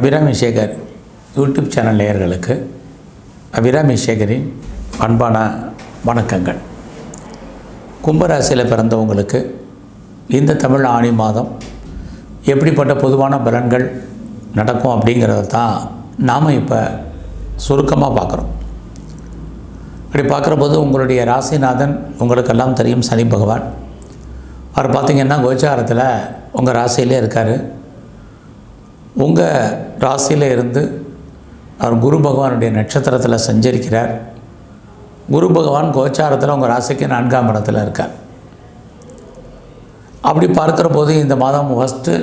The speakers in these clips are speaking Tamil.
அபிராமி சேகர் யூடியூப் சேனல் நேயர்களுக்கு அபிராமி சேகரின் அன்பான வணக்கங்கள். கும்பராசியில் பிறந்தவங்களுக்கு இந்த தமிழ் ஆணி மாதம் எப்படிப்பட்ட பொதுவான பலன்கள் நடக்கும் அப்படிங்கிறத தான் நாம் இப்போ சுருக்கமாக பார்க்குறோம். அப்படி பார்க்குறபோது உங்களுடைய ராசிநாதன் உங்களுக்கெல்லாம் தெரியும் சனி பகவான். அவர் பார்த்திங்கன்னா கோச்சாரத்தில் உங்கள் ராசியிலே இருக்கார். உங்கள் ராசியில் இருந்து அவர் குரு பகவானுடைய நட்சத்திரத்தில் சஞ்சரிக்கிறார். குரு பகவான் கோச்சாரத்தில் உங்கள் ராசிக்கு நான்காம் இடத்துல இருக்கார். அப்படி பார்க்குற போது இந்த மாதம் ஃபஸ்ட்டு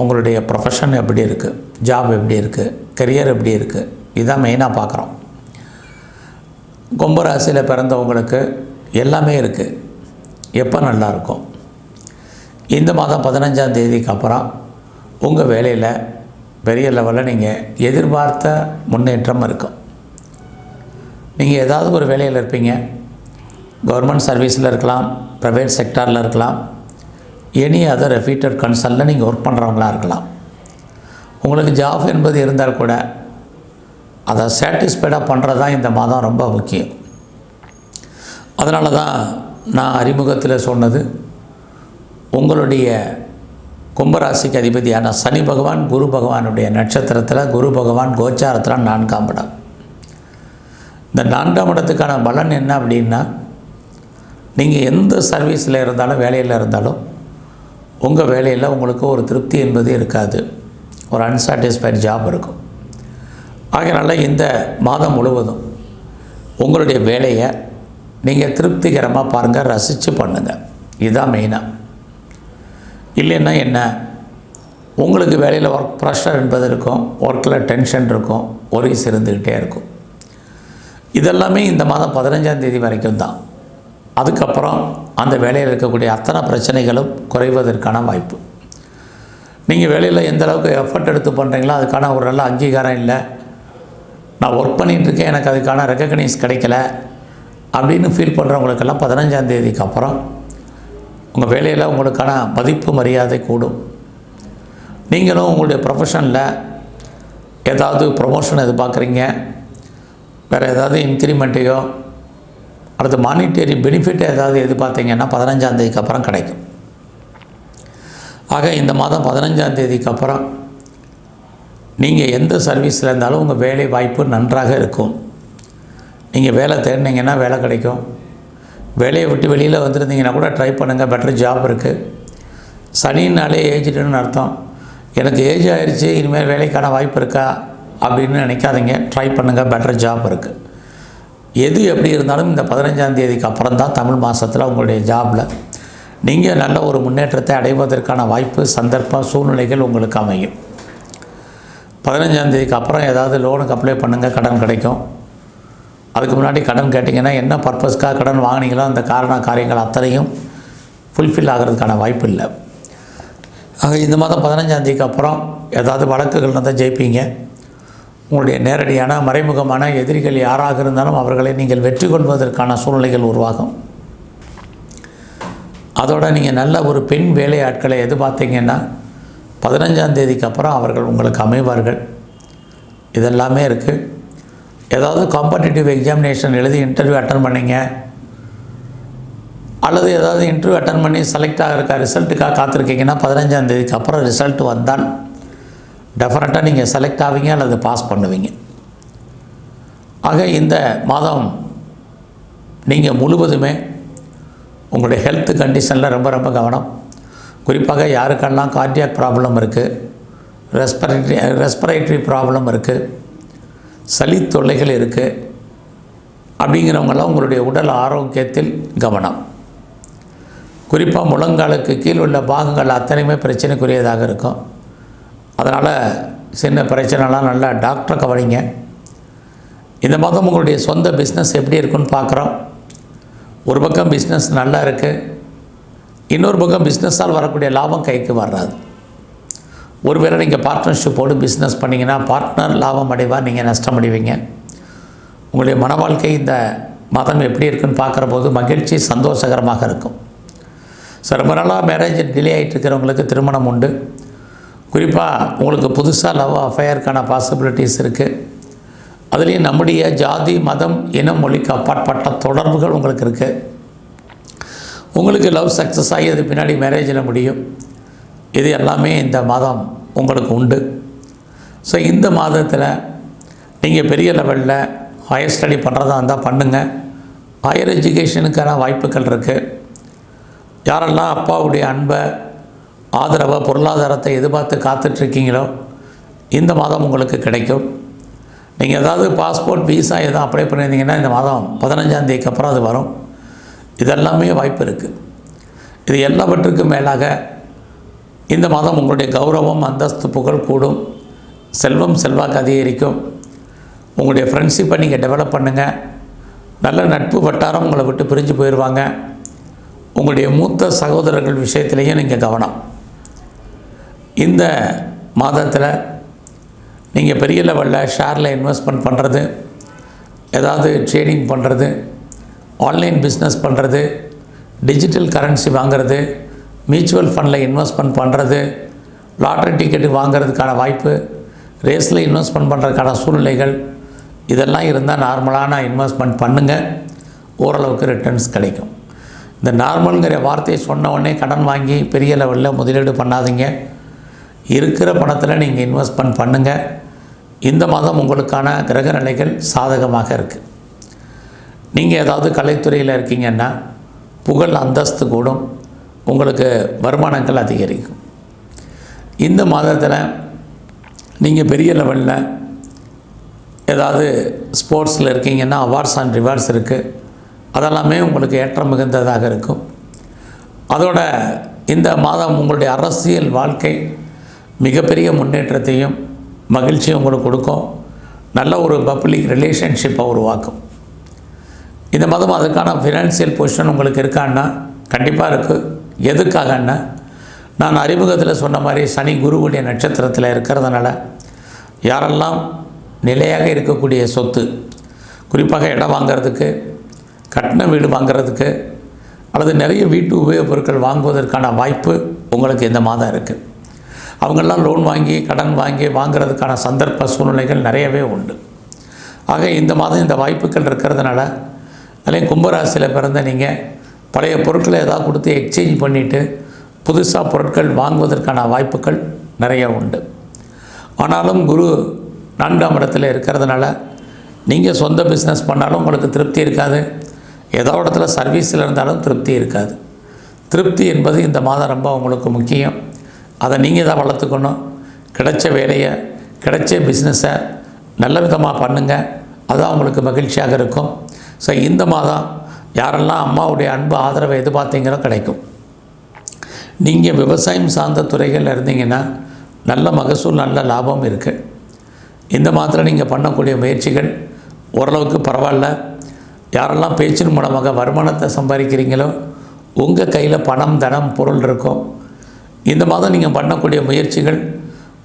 உங்களுடைய ப்ரொஃபஷன் எப்படி இருக்குது ஜாப் எப்படி இருக்குது கரியர் எப்படி இருக்குது இதுதான் மெயினாக பார்க்குறோம். கும்பராசியில் பிறந்தவங்களுக்கு எல்லாமே இருக்குது எப்போ நல்லாயிருக்கும் இந்த மாதம் பதினஞ்சாம் தேதிக்கு அப்புறம் உங்கள் வேலையில் பெரிய லெவலில் நீங்கள் எதிர்பார்த்த முன்னேற்றம் இருக்கும். நீங்கள் ஏதாவது ஒரு வேலையில் இருப்பீங்க. கவர்மெண்ட் சர்வீஸில் இருக்கலாம் ப்ரைவேட் செக்டாரில் இருக்கலாம். எனி அதர் ரெஃபீட்டட் கன்சர்னில் நீங்கள் ஒர்க் பண்ணுறவங்களா இருக்கலாம். உங்களுக்கு ஜாப் என்பது இருந்தால் கூட அதை சாட்டிஸ்ஃபைடாக பண்ணுறது தான் இந்த மாதம் ரொம்ப முக்கியம். அதனால தான் நான் அறிமுகத்தில் சொன்னது உங்களுடைய கும்பராசிக்கு அதிபதியான சனி பகவான் குரு பகவானுடைய நட்சத்திரத்தில் குரு பகவான் கோச்சாரத்தில் நான்காம் இடம். இந்த நான்காம் இடத்துக்கான பலன் என்ன அப்படின்னா நீங்கள் எந்த சர்வீஸில் இருந்தாலும் வேலையில் இருந்தாலும் உங்கள் வேலையில் உங்களுக்கு ஒரு திருப்தி என்பது இருக்காது. ஒரு அன்சாட்டிஸ்ஃபைட் ஜாப் இருக்கும். ஆகையினால இந்த மாதம் முழுவதும் உங்களுடைய வேலையை நீங்கள் திருப்திகரமாக பாருங்கள் ரசித்து பண்ணுங்கள் இதுதான் மெயினாக இல்லைன்னா என்ன? உங்களுக்கு வேலையில் ஒர்க் ப்ரெஷர் என்பது இருக்கும் ஒர்க்கில் டென்ஷன் இருக்கும் ஒரிஸ் இருந்துக்கிட்டே இருக்கும். இதெல்லாமே இந்த மாதம் பதினஞ்சாம் தேதி வரைக்கும் தான். அதுக்கப்புறம் அந்த வேலையில் இருக்கக்கூடிய அத்தனை பிரச்சனைகளும் குறைவதற்கான வாய்ப்பு. நீங்கள் வேலையில் எந்த அளவுக்கு எஃபர்ட் எடுத்து பண்ணுறீங்களோ அதுக்கான ஒரு நல்ல அங்கீகாரம் இல்லை. நான் ஒர்க் பண்ணிகிட்ருக்கேன் எனக்கு அதுக்கான ரெக்கக்னைஸ் கிடைக்கல அப்படின்னு ஃபீல் பண்ணுறவங்களுக்கெல்லாம் பதினஞ்சாம் தேதிக்கு அப்புறம் உங்கள் வேலையில் உங்களுக்கான மதிப்பு மரியாதை கூடும். நீங்களும் உங்களுடைய ப்ரொஃபஷனில் ஏதாவது ப்ரொமோஷன் எதிர்பார்க்குறீங்க வேறு ஏதாவது இன்க்ரிமெண்ட்டையோ அடுத்து மானிட்டரி பெனிஃபிட் ஏதாவது எதிர்பார்த்தீங்கன்னா பதினஞ்சாந்தேதிக்கு அப்புறம் கிடைக்கும். ஆக இந்த மாதம் பதினஞ்சாந்தேதிக்கு அப்புறம் நீங்கள் எந்த சர்வீஸில் இருந்தாலும் உங்கள் வேலை வாய்ப்பு நன்றாக இருக்கும். நீங்கள் வேலை தேடினீங்கன்னா வேலை கிடைக்கும். வேலையை விட்டு வெளியில் வந்துருந்தீங்கன்னா கூட ட்ரை பண்ணுங்கள் பெட்டர் ஜாப் இருக்குது சனினாலே ஏஜ்டுன்னு அர்த்தம். எனக்கு ஏஜ் ஆயிடுச்சு இனிமேல் வேலைக்கான வாய்ப்பு இருக்கா? அப்படின்னு நினைக்காதீங்க. ட்ரை பண்ணுங்கள் பெட்டர் ஜாப் இருக்குது எது எப்படி இருந்தாலும் இந்த பதினஞ்சாம் தேதிக்கு அப்புறம் தான் தமிழ் மாதத்தில் உங்களுடைய ஜாபில் நீங்கள் நல்ல ஒரு முன்னேற்றத்தை அடைவதற்கான வாய்ப்பு சந்தர்ப்பம் சூழ்நிலைகள் உங்களுக்கு அமையும். பதினஞ்சாம் தேதிக்கு அப்புறம் ஏதாவது லோனுக்கு அப்ளை பண்ணுங்கள் கடன் கிடைக்கும். அதுக்கு முன்னாடி கடன் கேட்டிங்கன்னா என்ன பர்பஸ்க்காக கடன் வாங்கினீங்களோ அந்த காரண காரியங்கள் அத்தனையும் ஃபுல்ஃபில் ஆகிறதுக்கான வாய்ப்பு இல்லை. ஆக இந்த மாதம் பதினஞ்சாந்தேதிக்கு அப்புறம் ஏதாவது வழக்குகள் இருந்தால் ஜெயிப்பீங்க. உங்களுடைய நேரடியான மறைமுகமான எதிரிகள் யாராக இருந்தாலும் அவர்களை நீங்கள் வெற்றி கொள்வதற்கான சூழ்நிலைகள் உருவாகும். அதோட நீங்கள் நல்ல ஒரு பெண் வேலையாட்களை எதிர்பார்த்தீங்கன்னா பதினஞ்சாந்தேதிக்கு அப்புறம் அவர்கள் உங்களுக்கு அமைவார்கள். இதெல்லாமே இருக்குது ஏதாவது காம்படிட்டிவ் எக்ஸாமினேஷன் எழுதி இன்டர்வியூ அட்டன் பண்ணிங்க? அல்லது ஏதாவது இன்டர்வியூ அட்டன் பண்ணி செலக்ட் ஆகிருக்க ரிசல்ட்டுக்காக காத்திருக்கீங்கன்னா பதினஞ்சாம் தேதிக்கு அப்புறம் ரிசல்ட் வந்தால் டெஃபினட்டாக நீங்கள் செலக்ட் ஆவீங்க அல்லது பாஸ் பண்ணுவீங்க. ஆக இந்த மாதம் நீங்கள் முழுவதுமே உங்களுடைய ஹெல்த் கண்டிஷனில் ரொம்ப ரொம்ப கவனம். குறிப்பாக யாருக்கெல்லாம் கார்டியாக் ப்ராப்ளம் இருக்குது ரெஸ்பிரேட்டரி ரெஸ்பிரேட்டரி ப்ராப்ளம் இருக்குது சளி தொல்லைகள் இருக்குது அப்படிங்கிறவங்கெல்லாம் உங்களுடைய உடல் ஆரோக்கியத்தில் கவனம். குறிப்பாக முழங்காலுக்கு கீழ் உள்ள பாகங்கள் அத்தனையுமே பிரச்சனைக்குரியதாக இருக்கும். அதனால் சின்ன பிரச்சனைலாம் நல்லா டாக்டரை கவனிங்க. இந்த மாதம் உங்களுடைய சொந்த பிஸ்னஸ் எப்படி இருக்குன்னு பார்க்குறோம். ஒரு பக்கம் பிஸ்னஸ் நல்லா இருக்குது இன்னொரு பக்கம் பிஸ்னஸால் வரக்கூடிய லாபம் கைக்கு வராது. ஒருவேளை நீங்கள் பார்ட்னர்ஷிப்போடு பிஸ்னஸ் பண்ணிங்கன்னா பார்ட்னர் லாபம் அடைவார் நீங்கள் நஷ்டம் அடைவீங்க. உங்களுடைய மன வாழ்க்கை இந்த மதம் எப்படி இருக்குன்னு பார்க்குற போது மகிழ்ச்சி சந்தோஷகரமாக இருக்கும். ஸோ ரொம்ப நாளாக மேரேஜ் டிலே ஆகிட்டு இருக்கிறவங்களுக்கு திருமணம் உண்டு. குறிப்பாக உங்களுக்கு புதுசாக லவ் அஃபையருக்கான பாசிபிலிட்டிஸ் இருக்குது அதுலேயும் நம்முடைய ஜாதி மதம் இனம் மொழிக்கு அப்பாற்பட்ட தொடர்புகள் உங்களுக்கு இருக்குது உங்களுக்கு லவ் சக்ஸஸ் ஆகி அது பின்னாடி மேரேஜில் முடியும். இது எல்லாமே இந்த மாதம் உங்களுக்கு உண்டு. ஸோ இந்த மாதத்தில் நீங்கள் பெரிய லெவலில் ஹையர் ஸ்டடி பண்ணுறதா இருந்தால் பண்ணுங்கள் ஹையர் எஜுகேஷனுக்கான வாய்ப்புகள் இருக்குது யாரெல்லாம் அப்பாவுடைய அன்பை ஆதரவை பொருளாதாரத்தை எதிர்பார்த்து காத்துட்ருக்கீங்களோ இந்த மாதம் உங்களுக்கு கிடைக்கும். நீங்கள் ஏதாவது பாஸ்போர்ட் விசா எதுவும் அப்ளை பண்ணியிருந்தீங்கன்னா இந்த மாதம் பதினஞ்சாந்தேதிக்கு அப்புறம் அது வரும். இதெல்லாமே வாய்ப்பு இருக்குது இது எல்லாவற்றுக்கும் மேலாக இந்த மாதம் உங்களுடைய கௌரவம் அந்தஸ்து புகழ் கூடும். செல்வம் செல்வாக்கு அதிகரிக்கும். உங்களுடைய ஃப்ரெண்ட்ஷிப்பை நீங்கள் டெவலப் பண்ணுங்கள் நல்ல நட்பு வட்டாரம் உங்களை விட்டு பிரிஞ்சு போயிடுவாங்க உங்களுடைய மூத்த சகோதரர்கள் விஷயத்திலையும் நீங்கள் கவனம். இந்த மாதத்தில் நீங்கள் பெரிய லெவலில் ஷேரில் இன்வெஸ்ட்மெண்ட் பண்ணுறது ஏதாவது ட்ரேடிங் பண்ணுறது ஆன்லைன் பிஸ்னஸ் பண்ணுறது டிஜிட்டல் கரன்சி வாங்குறது மியூச்சுவல் ஃபண்டில் இன்வெஸ்ட்மெண்ட் பண்ணுறது லாட்ரி டிக்கெட்டு வாங்குறதுக்கான வாய்ப்பு ரேஸில் இன்வெஸ்ட்மெண்ட் பண்ணுறதுக்கான சூழ்நிலைகள் இதெல்லாம் இருந்தால் நார்மலான இன்வெஸ்ட்மெண்ட் பண்ணுங்கள் ஓரளவுக்கு ரிட்டர்ன்ஸ் கிடைக்கும். இந்த நார்மல்ங்கிற வார்த்தையை சொன்ன உடனே கடன் வாங்கி பெரிய லெவலில் முதலீடு பண்ணாதீங்க. இருக்கிற பணத்தில் நீங்கள் இன்வெஸ்ட்மெண்ட் பண்ணுங்கள் இந்த மாதம் உங்களுக்கான கிரக நிலைகள் சாதகமாக இருக்குது நீங்கள் ஏதாவது கலைத்துறையில் இருக்கீங்கன்னா புகழ் அந்தஸ்து கூடும். உங்களுக்கு வருமானங்கள் அதிகரிக்கும். இந்த மாதத்தில் நீங்கள் பெரிய லெவலில் ஏதாவது ஸ்போர்ட்ஸில் இருக்கீங்கன்னா அவார்ட்ஸ் அண்ட் ரிவார்ட்ஸ் இருக்குது அதெல்லாமே உங்களுக்கு ஏற்றம் மிகுந்ததாக இருக்கும். அதோட இந்த மாதம் உங்களுடைய அரசியல் வாழ்க்கை மிகப்பெரிய முன்னேற்றத்தையும் மகிழ்ச்சியும் உங்களுக்கு கொடுக்கும். நல்ல ஒரு பப்ளிக் ரிலேஷன்ஷிப்பை உருவாக்கும். இந்த மாதம் அதுக்கான ஃபினான்சியல் பொசிஷன் உங்களுக்கு இருக்கான்னா கண்டிப்பாக இருக்குது எதுக்காகன்னா நான் அறிமுகத்தில் சொன்ன மாதிரி சனி குருவுடைய நட்சத்திரத்தில் இருக்கிறதுனால யாரெல்லாம் நிலையாக இருக்கக்கூடிய சொத்து குறிப்பாக இடம் வாங்கிறதுக்கு கட்டண வீடு வாங்கிறதுக்கு அல்லது நிறைய வீட்டு உபயோகப் பொருட்கள் வாங்குவதற்கான வாய்ப்பு உங்களுக்கு இந்த மாதம் இருக்குது அவங்கெல்லாம் லோன் வாங்கி கடன் வாங்கி வாங்குறதுக்கான சந்தர்ப்ப சூழ்நிலைகள் நிறையவே உண்டு. ஆக இந்த மாதம் இந்த வாய்ப்புகள் இருக்கிறதுனால அதுலேயும் கும்பராசியில் பிறந்த நீங்கள் பழைய பொருட்களை ஏதாவது கொடுத்து எக்ஸ்சேஞ்ச் பண்ணிவிட்டு புதுசாக பொருட்கள் வாங்குவதற்கான வாய்ப்புகள் நிறைய உண்டு. ஆனாலும் குரு நான்காம் இடத்துல இருக்கிறதுனால நீங்கள் சொந்த பிஸ்னஸ் பண்ணாலும் உங்களுக்கு திருப்தி இருக்காது. ஏதோ இடத்துல சர்வீஸில் இருந்தாலும் திருப்தி இருக்காது. திருப்தி என்பது இந்த மாதம் ரொம்ப உங்களுக்கு முக்கியம். அதை நீங்கள் தான் வளர்த்துக்கணும். கிடைச்ச வேலையை கிடைச்ச பிஸ்னஸை நல்ல விதமாக பண்ணுங்கள் அதுதான் உங்களுக்கு மகிழ்ச்சியாக இருக்கும். ஸோ இந்த மாதம் யாரெல்லாம் அம்மாவுடைய அன்பு ஆதரவை எதிர்பார்த்தீங்களோ கிடைக்கும். நீங்கள் விவசாயம் சார்ந்த துறைகளில் இருந்தீங்கன்னா நல்ல மகசூல் நல்ல லாபம் இருக்குது இந்த மாதத்தில் நீங்கள் பண்ணக்கூடிய முயற்சிகள் ஓரளவுக்கு பரவாயில்ல. யாரெல்லாம் பேச்சின் மூலமாக வருமானத்தை சம்பாதிக்கிறீங்களோ உங்கள் கையில் பணம் தனம் பொருள் இருக்கும். இந்த மாதம் நீங்கள் பண்ணக்கூடிய முயற்சிகள்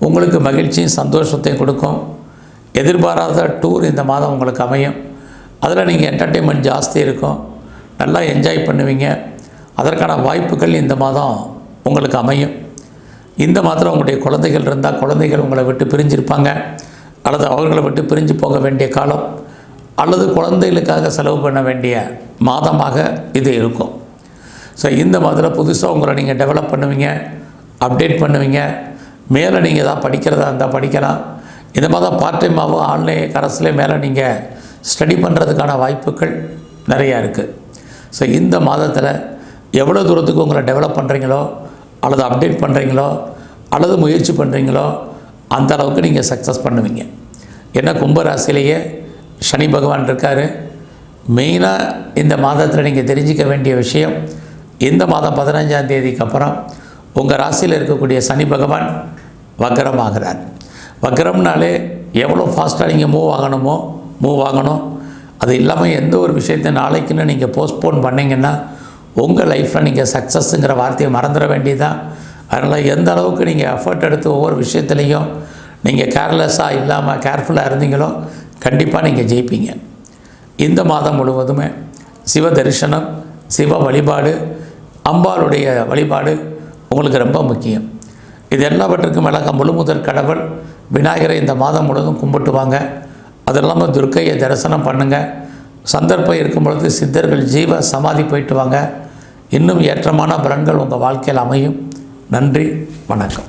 உங்களுக்கு மகிழ்ச்சியும் சந்தோஷத்தையும் கொடுக்கும். எதிர்பாராத டூர் இந்த மாதம் உங்களுக்கு அமையும். அதில் நீங்கள் என்டர்டெயின்மெண்ட் ஜாஸ்தி இருக்கும். நல்லா என்ஜாய் பண்ணுவீங்க. அதற்கான வாய்ப்புகள் இந்த மாதம் உங்களுக்கு அமையும். இந்த மாதத்தில் உங்களுடைய குழந்தைகள் இருந்தால் குழந்தைகள் உங்களை விட்டு பிரிஞ்சிருப்பாங்க. அல்லது அவர்களை விட்டு பிரிஞ்சு போக வேண்டிய காலம். அல்லது குழந்தைகளுக்காக செலவு பண்ண வேண்டிய மாதமாக இது இருக்கும். ஸோ இந்த மாதிரி புதுசாக உங்களை நீங்கள் டெவலப் பண்ணுவீங்க. அப்டேட் பண்ணுவீங்க. மேலே நீங்கள் எதாவது படிக்கிறதா இருந்தால் படிக்கலாம். இந்த மாதம் பார்ட் டைமாகவும் ஆன்லைன் கரஸ்லேயே மேலே நீங்கள் ஸ்டடி பண்ணுறதுக்கான வாய்ப்புகள் நிறையா இருக்குது ஸோ இந்த மாதத்தில் எவ்வளோ தூரத்துக்கு உங்களை டெவலப் பண்ணுறீங்களோ அல்லது அப்டேட் பண்ணுறீங்களோ அல்லது முயற்சி பண்ணுறீங்களோ அந்த அளவுக்கு நீங்கள் சக்ஸஸ் பண்ணுவீங்க. ஏன்னா கும்பராசிலேயே சனி பகவான் இருக்கார். மெயினாக இந்த மாதத்தில் நீங்கள் தெரிஞ்சிக்க வேண்டிய விஷயம் இந்த மாதம் பதினஞ்சாம் தேதிக்கு அப்புறம் உங்கள் ராசியில் இருக்கக்கூடிய சனி பகவான் வக்கரமாகிறார். வக்கரம்னாலே எவ்வளோ ஃபாஸ்ட்டாக நீங்கள் மூவ் ஆகணுமோ மூவ் ஆகணும். அது இல்லாமல் எந்த ஒரு விஷயத்தை நாளைக்குன்னு நீங்கள் போஸ்ட்போன் பண்ணிங்கன்னா உங்கள் லைஃப்பில் நீங்கள் சக்ஸஸ்ஸுங்கிற வார்த்தையை மறந்துட வேண்டியதுதான். அதனால் எந்த அளவுக்கு நீங்கள் எஃபர்ட் எடுத்து ஒவ்வொரு விஷயத்துலையும் நீங்கள் கேர்லெஸ்ஸாக இல்லாமல் கேர்ஃபுல்லாக இருந்தீங்களோ கண்டிப்பாக நீங்கள் ஜெயிப்பீங்க. இந்த மாதம் முழுவதுமே சிவ தரிசனம் சிவ வழிபாடு அம்பாளுடைய வழிபாடு உங்களுக்கு ரொம்ப முக்கியம். இது எல்லாவற்றுக்கும் மேலாக முழுமுதற் கடவுள் விநாயகரை இந்த மாதம் முழுவதும் கும்பிட்டு வாங்க அது இல்லாமல் துர்க்கையை தரிசனம் பண்ணுங்கள் சந்தர்ப்பம் இருக்கும் பொழுது சித்தர்கள் ஜீவ சமாதி போயிட்டு வாங்க. இன்னும் ஏற்றமான பலன்கள் உங்கள் வாழ்க்கையில் அமையும். நன்றி வணக்கம்.